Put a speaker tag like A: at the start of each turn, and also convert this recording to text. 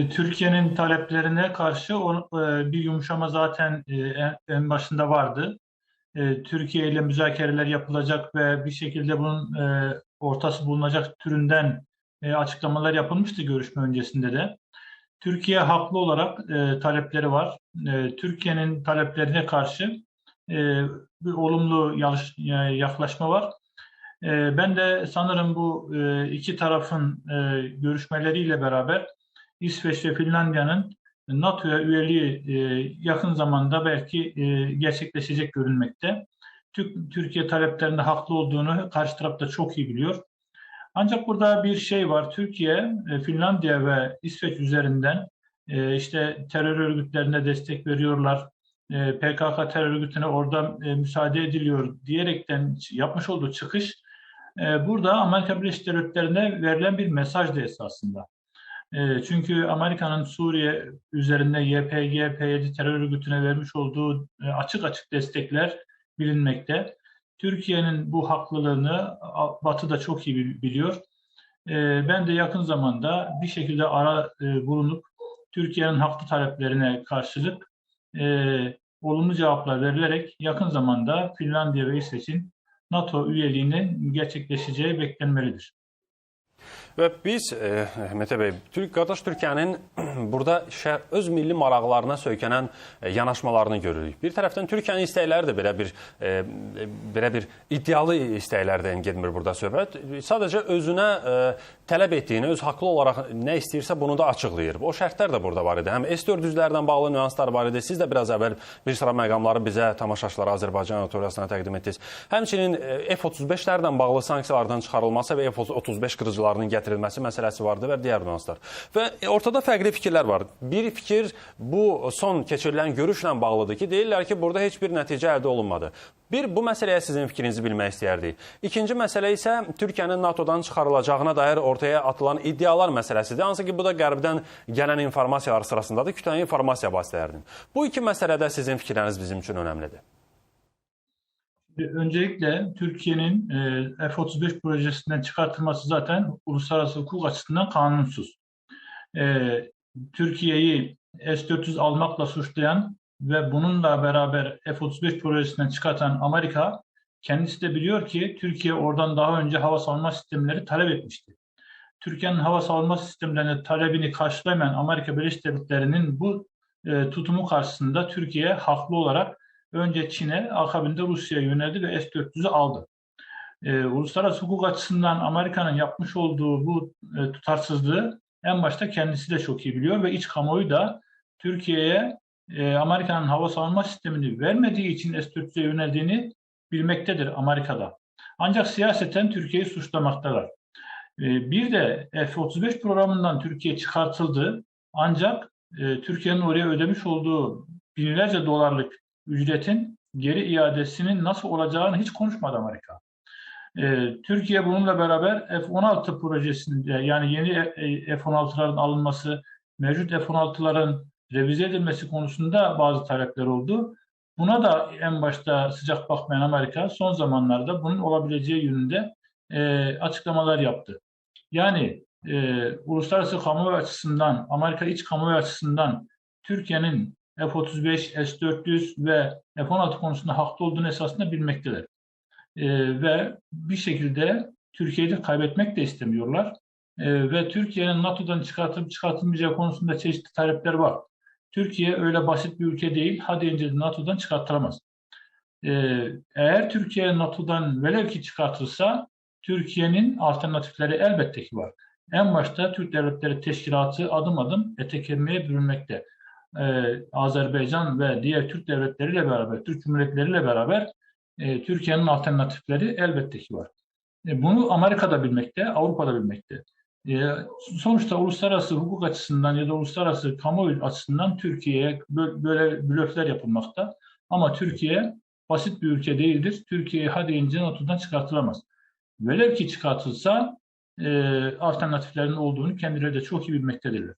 A: Türkiye'nin taleplerine karşı e, bir yumuşama zaten e, en, başında vardı. E, Türkiye ile müzakereler yapılacak ve bir şekilde bunun e, ortası bulunacak türünden e, açıklamalar yapılmıştı görüşme öncesinde de. Türkiye haklı olarak e, talepleri var. E, Türkiye'nin taleplerine karşı e, bir olumlu e, yaklaşma var. E, ben de sanırım bu e, iki tarafın e, görüşmeleriyle beraber İsveç ve Finlandiya'nın NATO'ya üyeliği e, yakın zamanda belki e, gerçekleşecek görünmekte. Türkiye taleplerinde haklı olduğunu karşı taraf da çok iyi biliyor. Ancak burada bir şey var. Türkiye, e, Finlandiya ve İsveç üzerinden e, işte terör örgütlerine destek veriyorlar. PKK terör örgütüne orada müsaade ediliyor diyerekten yapmış olduğu çıkış burada Amerika Birleşik Devletleri'ne verilen bir mesajdı esasında. E, çünkü Amerika'nın Suriye üzerinde YPG, PYD terör örgütüne vermiş olduğu e, açık açık destekler bilinmekte. Türkiye'nin bu haklılığını Batı da çok iyi biliyor. E, ben de yakın zamanda bir şekilde ara e, bulunup Türkiye'nin haklı taleplerine karşılık e, olumlu cevaplar verilerek yakın zamanda Finlandiya ve İsveç'in NATO üyeliğinin gerçekleşeceği beklenmelidir.
B: Və biz e, Mete bəy, Türk qardaş Türkiyənin burada şər, öz milli maraqlarına söykənən e, yanaşmalarını görürük. Bir tərəfdən Türkiyənin istəkləri də belə bir e, belə bir iddialı istəklərdən getmir burada söhbət. Sadəcə özünə tələb etdiyini, öz haqlı olaraq nə istəyirsə bunu da açıqlayır. O şərtlər də burada var idi. Həm S-400-lərdən bağlı nüanslar var idi. Siz də biraz əvvəl bir sıra məqamları bizə tamaşaçılara Azərbaycan auditoriyasına təqdim etdiniz. Həmçinin e, F-35-lərdən bağlı sanksiyalardan çıxarılması və F-35 qırıcılarının gətirilməsi gətirilməsi məsələsi vardı və digər nüanslar. Və ortada fərqli fikirlər var. Bir fikir bu son keçirilən görüşlə bağlıdır ki, deyirlər ki, burada heç bir nəticə əldə olunmadı. Bir, bu məsələyə sizin fikrinizi bilmək istəyərdik. İkinci məsələ isə Türkiyənin NATO-dan çıxarılacağına dair ortaya atılan iddialar məsələsidir. Hansı ki, bu da qərbdən gələn informasiyalar sırasındadır, kütləvi informasiya vasitələrinin. Bu iki məsələdə sizin fikirləriniz bizim üçün önəmlidir.
A: Öncelikle Türkiye'nin e, F-35 projesinden çıkartılması zaten uluslararası hukuk açısından kanunsuz. E, Türkiye'yi S-400 almakla suçlayan ve bununla beraber F-35 projesinden çıkartan Amerika kendisi de biliyor ki Türkiye oradan daha önce hava savunma sistemleri talep etmişti. Türkiye'nin hava savunma sistemlerinin talebini karşılamayan Amerika Birleşik Devletleri'nin bu e, tutumu karşısında Türkiye haklı olarak önce Çin'e, akabinde Rusya'ya yöneldi ve S-400'ü aldı. E, uluslararası hukuk açısından Amerika'nın yapmış olduğu bu e, tutarsızlığı en başta kendisi de çok iyi biliyor ve iç kamuoyu da Türkiye'ye e, Amerika'nın hava savunma sistemini vermediği için S-400'e yöneldiğini bilmektedir Amerika'da. Ancak siyaseten Türkiye'yi suçlamaktalar. E, bir de F-35 programından Türkiye çıkartıldı ancak e, Türkiye'nin oraya ödemiş olduğu binlerce dolarlık ücretin geri iadesinin nasıl olacağını hiç konuşmadı Amerika. Ee, Türkiye bununla beraber F-16 projesinde yani yeni F-16'ların alınması, mevcut F-16'ların revize edilmesi konusunda bazı talepler oldu. Buna da en başta sıcak bakmayan Amerika son zamanlarda bunun olabileceği yönünde e, açıklamalar yaptı. Yani e, uluslararası kamuoyu açısından, Amerika iç kamuoyu açısından Türkiye'nin F-35, S-400 ve F-16 konusunda haklı olduğunu esasında bilmektedir. E, ve bir şekilde Türkiye'yi kaybetmek de istemiyorlar. E, ve Türkiye'nin NATO'dan çıkartıp çıkartılmayacağı konusunda çeşitli talepler var. Türkiye öyle basit bir ülke değil. Hadi önce NATO'dan çıkartılamaz. E, eğer Türkiye NATO'dan velev ki çıkartılsa Türkiye'nin alternatifleri elbette ki var. En başta Türk Devletleri Teşkilatı adım adım ete kemiğe bürünmekte e, Azerbaycan ve diğer Türk devletleriyle beraber, Türk cumhuriyetleriyle beraber e, Türkiye'nin alternatifleri elbette ki var. E, bunu Amerika'da bilmekte, Avrupa'da bilmekte. E, sonuçta uluslararası hukuk açısından ya da uluslararası kamuoyu açısından Türkiye'ye böyle blöfler yapılmakta. Ama Türkiye basit bir ülke değildir. Türkiye hadi ince NATO'dan çıkartılamaz. Velev ki çıkartılsa e, alternatiflerin olduğunu kendileri de çok iyi bilmektedirler.